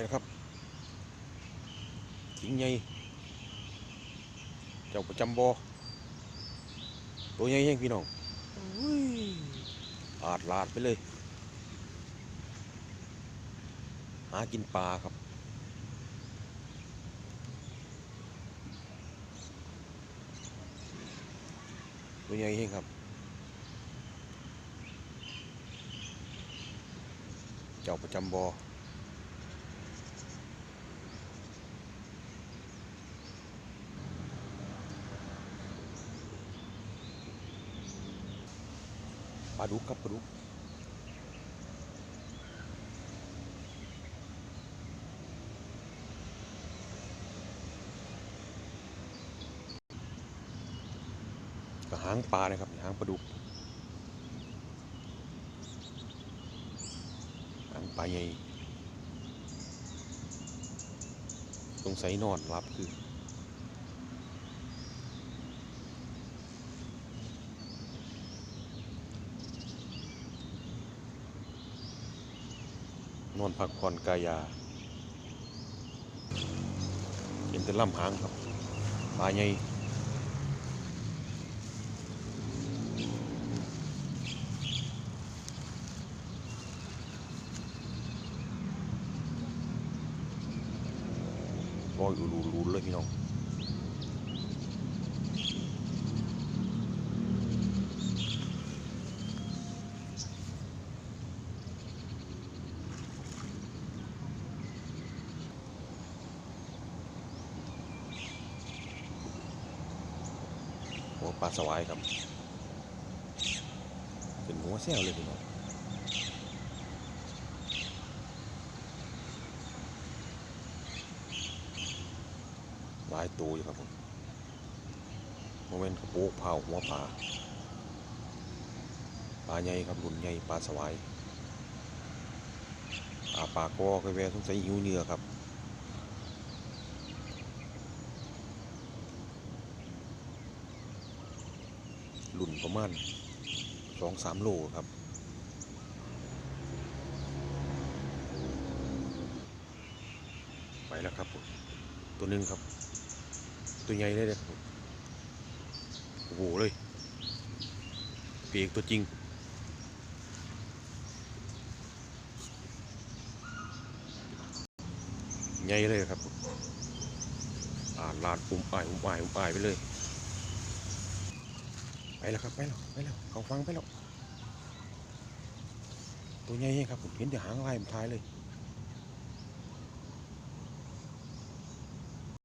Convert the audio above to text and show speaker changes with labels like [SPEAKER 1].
[SPEAKER 1] แล้วครับถิงใหญ่เจ้าประจำบอตัวใหญ่แห้งพี่น้องอุ้ยอาดลาดไปเลย หากินปลาครับตัวใหญ่แห้งครับ เจ้าประจำบอ ปลาดุกครับปลาดุกกหางปลานะครับหางปลาดุกหางปลาใหญ่สงสัยนอนหลับคือ นอนพักผ่อนกายาเห็นแต่ลำหางครับปลาใหญ่ลอยอูรูรูเลยพี่น้อง หัวปลาสวายครับ เป็นหัวแซวเลยพี่น้องหลายตัวอยู่ครับผมโมเมนต์กระโปกเผาหัวปลาปลาใหญ่ครับรุ่นใหญ่ปลาสวายอาปลากอก็แวสงสัยหิวเนื้อครับ รุ่นประมาณสองสามโลครับไปแล้วครับผมตัวหนึ่งครับ ตัวใหญ่เลยนะครับโอ้โหเลยเปียกตัวจริงใหญ่เลยครับอ่านลานอุ้มอายอุ้มอายอุ้มอายไปเลย ไปแล้วครับไปแล้วไปแล้วเขาฟังไปแล้วตัวใหญ่แห้งครับผมเห็นแต่หางลายมันทายเลย